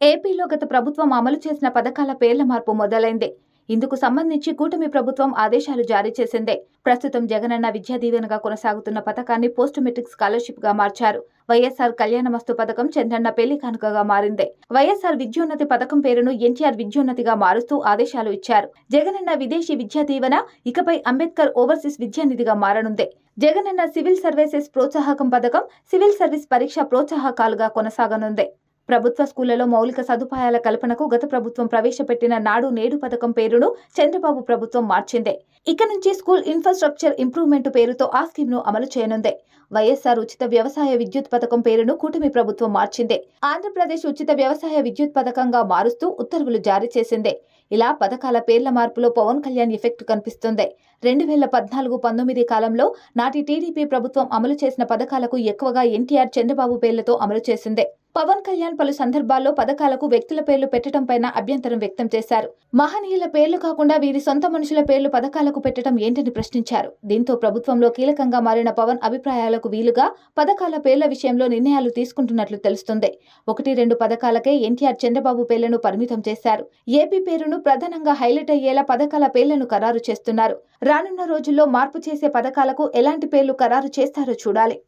ఏపీలో గత ప్రభుత్వం అమలు చేసిన పథకాల పేర్ల మార్పు మొదలైంది. ఇందుకు సంబంధించి కూటమి ప్రభుత్వం ఆదేశాలు జారీ చేసిందే. ప్రస్తుతం జగనన్న విద్యా దీవెనగా కొనసాగుతున్న పథకాన్ని పోస్ట్ మెట్రిక్ స్కాలర్షిప్గా మార్చారు. వైఎస్ఆర్ కళ్యాణమస్తు పథకం చంద్రన్న పెళ్ళి కానుకగా మారింది. వైఎస్ఆర్ విద్యోన్నతి పథకం పేరును ఎన్టీఆర్ విద్యోన్నతిగా మారుస్తూ ఆదేశాలు ఇచ్చారు. జగనన్న విదేశీ విద్యా దీవెన ఇకపై అంబేద్కర్ ఓవర్సీస్ విద్యానిధిగా మారనుంది. జగనన్న సివిల్ సర్వీసెస్ ప్రోత్సాహకం పథకం సివిల్ సర్వీస్ పరీక్ష ప్రోత్సాహకాలుగా కొనసాగనుంది. ప్రభుత్వ స్కూళ్ళలో మౌలిక సదుపాయాల కల్పనకు గత ప్రభుత్వం ప్రవేశపెట్టిన నాడు నేడు పథకం పేరును చంద్రబాబు ప్రభుత్వం మార్చిందే. ఇక నుంచి స్కూల్ ఇన్ఫ్రాస్ట్రక్చర్ ఇంప్రూవ్మెంట్ పేరుతో ఆ స్కీమ్ను అమలు చేయనుందే. వైఎస్ఆర్ ఉచిత వ్యవసాయ విద్యుత్ పథకం పేరును కూటమి ప్రభుత్వం మార్చిందే. ఆంధ్రప్రదేశ్ ఉచిత వ్యవసాయ విద్యుత్ పథకంగా మారుస్తూ ఉత్తర్వులు జారీ చేసిందే. ఇలా పథకాల పేర్ల మార్పులో పవన్ కళ్యాణ్ ఎఫెక్ట్ కనిపిస్తుంది. రెండు వేల పద్నాలుగు పంతొమ్మిది కాలంలో నాటి టీడీపీ ప్రభుత్వం అమలు చేసిన పథకాలకు ఎక్కువగా ఎన్టీఆర్ చంద్రబాబు పేర్లతో అమలు చేసిందే. పవన్ కళ్యాణ్ పలు సందర్భాల్లో పథకాలకు వ్యక్తుల పేర్లు పెట్టడం పైన అభ్యంతరం వ్యక్తం చేశారు. మహనీయుల పేర్లు కాకుండా వీరి సొంత మనుషుల పేర్లు పథకాలకు పెట్టడం ఏంటని ప్రశ్నించారు. దీంతో ప్రభుత్వంలో కీలకంగా మారిన పవన్ అభిప్రాయాలకు వీలుగా పథకాల పేర్ల విషయంలో నిర్ణయాలు తీసుకుంటున్నట్లు తెలుస్తుంది. ఒకటి రెండు పథకాలకే ఎన్టీఆర్ చంద్రబాబు పేర్లను పరిమితం చేశారు. ఏపీ పేరును ప్రధానంగా హైలైట్ అయ్యేలా పథకాల పేర్లను ఖరారు చేస్తున్నారు. రానున్న రోజుల్లో మార్పు చేసే పథకాలకు ఎలాంటి పేర్లు ఖరారు చేస్తారో చూడాలి.